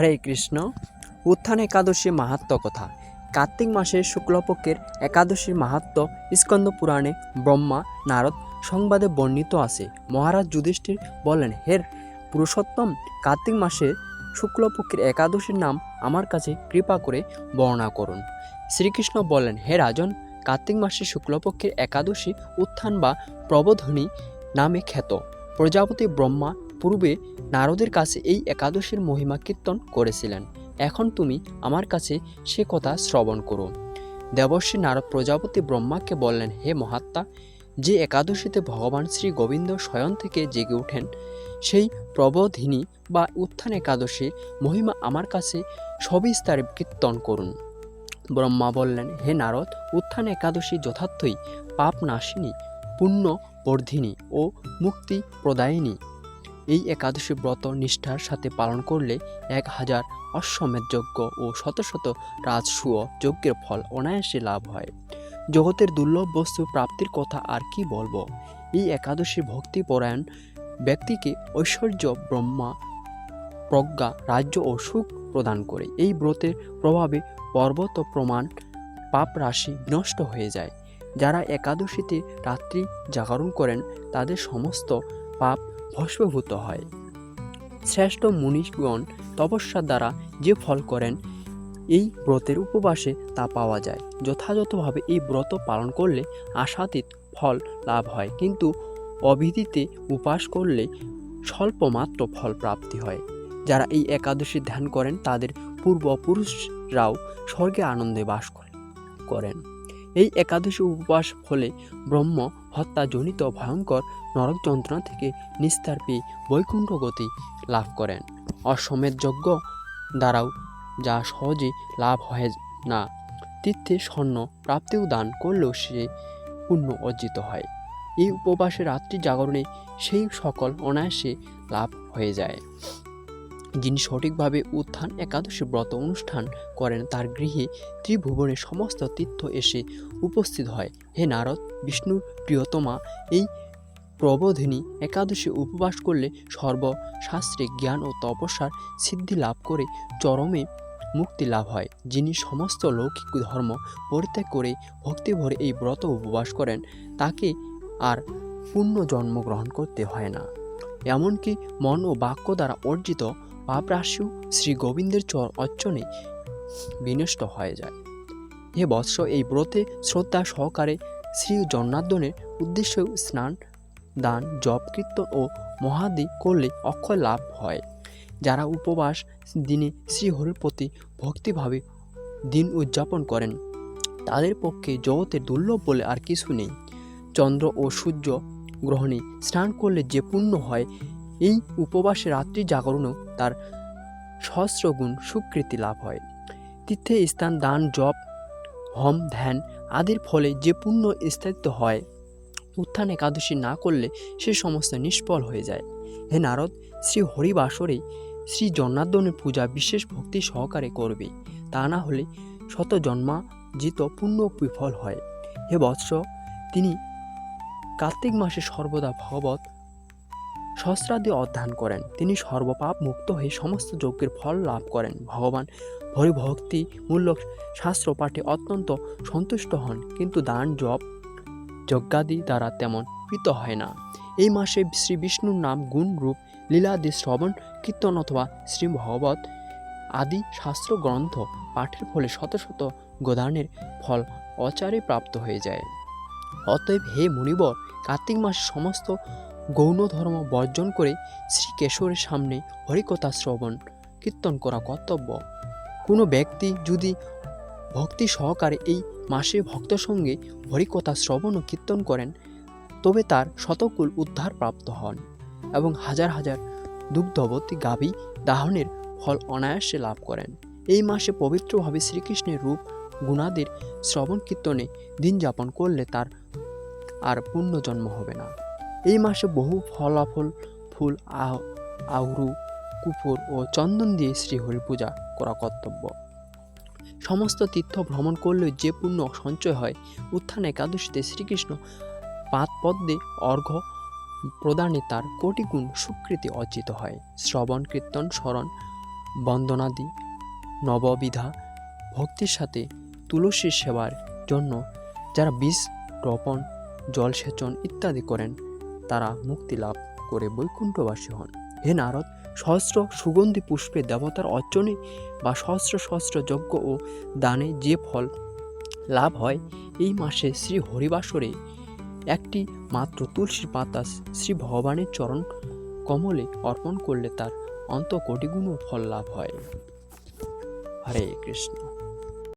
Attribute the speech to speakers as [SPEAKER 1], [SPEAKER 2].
[SPEAKER 1] হরে কৃষ্ণ। উত্থান একাদশী মাহাত্ম কথা। কার্তিক মাসের শুক্লপক্ষের একাদশীর মাহাত্ম স্কন্দ পুরাণে ব্রহ্মা, নারদ সংবাদে বর্ণিত আছে। মহারাজ যুধিষ্ঠির বলেন হের পুরুষোত্তম, কার্তিক মাসের শুক্লপক্ষের একাদশীর নাম আমার কাছে কৃপা করে বর্ণনা করুন। শ্রীকৃষ্ণ বলেন, হে রাজন, কার্তিক মাসের শুক্লপক্ষের একাদশী উত্থান বা প্রবোধনী নামে খ্যাত। প্রজাপতি ব্রহ্মা পূর্বে নারদের কাছে এই একাদশীর মহিমা কীর্তন করেছিলেন। এখন তুমি আমার কাছে সে কথা শ্রবণ করো। দেবর্ষী নারদ প্রজাপতি ব্রহ্মাকে বললেন, হে মহাত্মা, যে একাদশীতে ভগবান শ্রী গোবিন্দ স্বয়ং থেকে জেগে ওঠেন, সেই প্রবোধিনী বা উত্থান একাদশীর মহিমা আমার কাছে সবিস্তারে কীর্তন করুন। ব্রহ্মা বললেন, হে নারদ, উত্থান একাদশী যথার্থই পাপ নাশিনী, পুণ্য বর্ধিনী ও মুক্তি প্রদায়িনী এই একাদশী ব্রত নিষ্ঠার সাথে পালন করলে এক হাজার অশ্বমেধ যজ্ঞ ও শত শত রাজসূয় যজ্ঞের ফল অনায়াসে লাভ হয়। জগতের দুর্লভ বস্তু প্রাপ্তির কথা আর কি বলব? এই একাদশী ভক্তিপরায়ণ ব্যক্তিকে ঐশ্বর্য, ব্রহ্মা, প্রজ্ঞা, রাজ্য ও সুখ প্রদান করে। এই ব্রতের প্রভাবে পর্বত প্রমাণ পাপ রাশি বিনষ্ট হয়ে যায়। যারা একাদশীতে রাত্রি জাগরণ করেন, তাদের সমস্ত পাপ ভস্মীভূত হয়। শ্রেষ্ঠ মুনিগণ তপস্যার দ্বারা যে ফল করেন, এই ব্রতের উপবাসে তা পাওয়া যায়। যথাযথভাবে এই ব্রত পালন করলে আশাতীত ফল লাভ হয়, কিন্তু অবিধিতে উপাস করলে স্বল্পমাত্র ফল প্রাপ্তি হয়। যারা এই একাদশী ধ্যান করেন, তাদের পূর্বপুরুষরাও স্বর্গে আনন্দে বাস করেন। এই একাদশী উপবাস ফলে ব্রহ্ম হত্যাজনিত ভয়ঙ্কর নরক যন্ত্রণা থেকে নিস্তার পেয়ে বৈকুণ্ঠ গতি লাভ করেন। অশ্বমেধ যজ্ঞ দ্বারাও যা সহজে লাভ হয় না, তীর্থে স্বর্ণ প্রাপ্তিও দান করলেও সে পুণ্য অর্জিত হয়। এই উপবাসে রাত্রি জাগরণে সেই সকল অনায়াসে লাভ হয়ে যায়। যিনি সঠিকভাবে উত্থান একাদশী ব্রত অনুষ্ঠান করেন, তার গৃহে ত্রিভুবনের সমস্ত তীর্থ এসে উপস্থিত হয়। হে নারদ বিষ্ণুর প্রিয়তমা, এই প্রবোধিনী একাদশী উপবাস করলে সর্বশাস্ত্রে জ্ঞান ও তপস্যার সিদ্ধি লাভ করে চরমে মুক্তি লাভ হয়। যিনি সমস্ত লৌকিক ধর্ম পরিত্যাগ করে ভক্তি ভরে এই ব্রত উপবাস করেন, তাকে আর পূর্ণ জন্মগ্রহণ করতে হয় না। এমনকি মন ও বাক্য দ্বারা অর্জিত পাপরাশিও শ্রী গোবিন্দের অর্চনে বিনষ্ট হয়ে যায়। হে বৎস এই ব্রতে শ্রদ্ধা সহকারে শ্রী জন্নার্দনের উদ্দেশ্যে স্নান, দান, জপ, কীর্তন ও মহাদি করলে অক্ষয় লাভ হয়। যারা উপবাস দিনে শ্রীহরির প্রতি ভক্তিভাবে দিন উদযাপন করেন, তাদের পক্ষে জগতের দুর্লভ বলে আর কিছু নেই। চন্দ্র ও সূর্য গ্রহণে স্নান করলে যে পুণ্য হয়, এই উপবাসে রাত্রি জাগরণেও তার সহস্র গুণ সুকৃতি লাভ হয়। তীর্থে স্থান, দান, জপ, হম, ধ্যান আদির ফলে যে পুণ্য স্থায়িত্ব হয়, উত্থান একাদশী না করলে সে সমস্ত নিষ্ফল হয়ে যায়। হে নারদ, শ্রী হরিবাসরে শ্রী জন্নার্দনের পূজা বিশেষ ভক্তি সহকারে করবে। তা না হলে শত জন্মাজিত পুণ্য বিফল হয়। হে বৎস, তিনি কার্তিক মাসে সর্বদা ভগবত সহস্রাদি অধ্যয়ন করেন। তিনি সর্বপাপ মুক্ত হয়ে সমস্ত যজ্ঞের ফল লাভ করেন। ভগবান হরিভক্তি মূল্যক শাস্ত্র পাঠে অত্যন্ত সন্তুষ্ট হন, কিন্তু দান, জপ, যজ্ঞাদি দ্বারা তেমন কৃত হয় না। এই মাসে শ্রী বিষ্ণুর নাম গুণ রূপ লীলাদি শ্রবণ, কীর্তন অথবা শ্রী ভগবত আদি শাস্ত্র গ্রন্থ পাঠের ফলে শত শত গোদানের ফল অচারে প্রাপ্ত হয়ে যায়। অতএব হে মুনিবর, কার্তিক মাসে সমস্ত গৌণ ধর্ম বর্জন করে শ্রীকেশরের সামনে হরিকথা শ্রবণ কীর্তন করা কর্তব্য। কোনো ব্যক্তি যদি ভক্তি সহকারে এই মাসে ভক্ত সঙ্গে হরিকথা শ্রবণ ও কীর্তন করেন, তবে তার শতকুল উদ্ধার প্রাপ্ত হন এবং হাজার হাজার দুগ্ধবতী গাভী দাহনের ফল অনায়াসে লাভ করেন। এই মাসে পবিত্রভাবে শ্রীকৃষ্ণের রূপ, গুণাদের শ্রবণ কীর্তনে দিন যাপন করলে তার আর পুণ্যজন্ম হবে না। এই মাসে বহু ফলাফল, ফুল আহুরু কুপুর ও চন্দন দিয়ে শ্রীহরি পূজা করা কর্তব্য। সমস্ত তীর্থ ভ্রমণ করলেও যে পুণ্য সঞ্চয় হয়, উত্থান একাদশীতে শ্রীকৃষ্ণ পাত পদ্মে অর্ঘ্য প্রদানে তার কোটি গুণ সুকৃতি অর্জিত হয়। শ্রবণ, কীর্তন, স্মরণ, বন্দনাদি, নববিধা, ভক্তির সাথে তুলসীর সেবার জন্য যারা বীজ রোপণ, জলসেচন ইত্যাদি করেন তারা মুক্তি লাভ করে বৈকুণ্ঠবাসী হন। হে নারদ, সহস্র সুগন্ধি পুষ্পে দেবতার অর্চনে বা সহস্র সহস্র যজ্ঞ ও দানে যে ফল লাভ হয়, এই মাসে শ্রী হরিবাসরে একটি মাত্র তুলসী পাতা শ্রী ভগবানের চরণ কমলে অর্পণ করলে তার অন্ত কোটিগুণ ফল লাভ হয়। হরে কৃষ্ণ।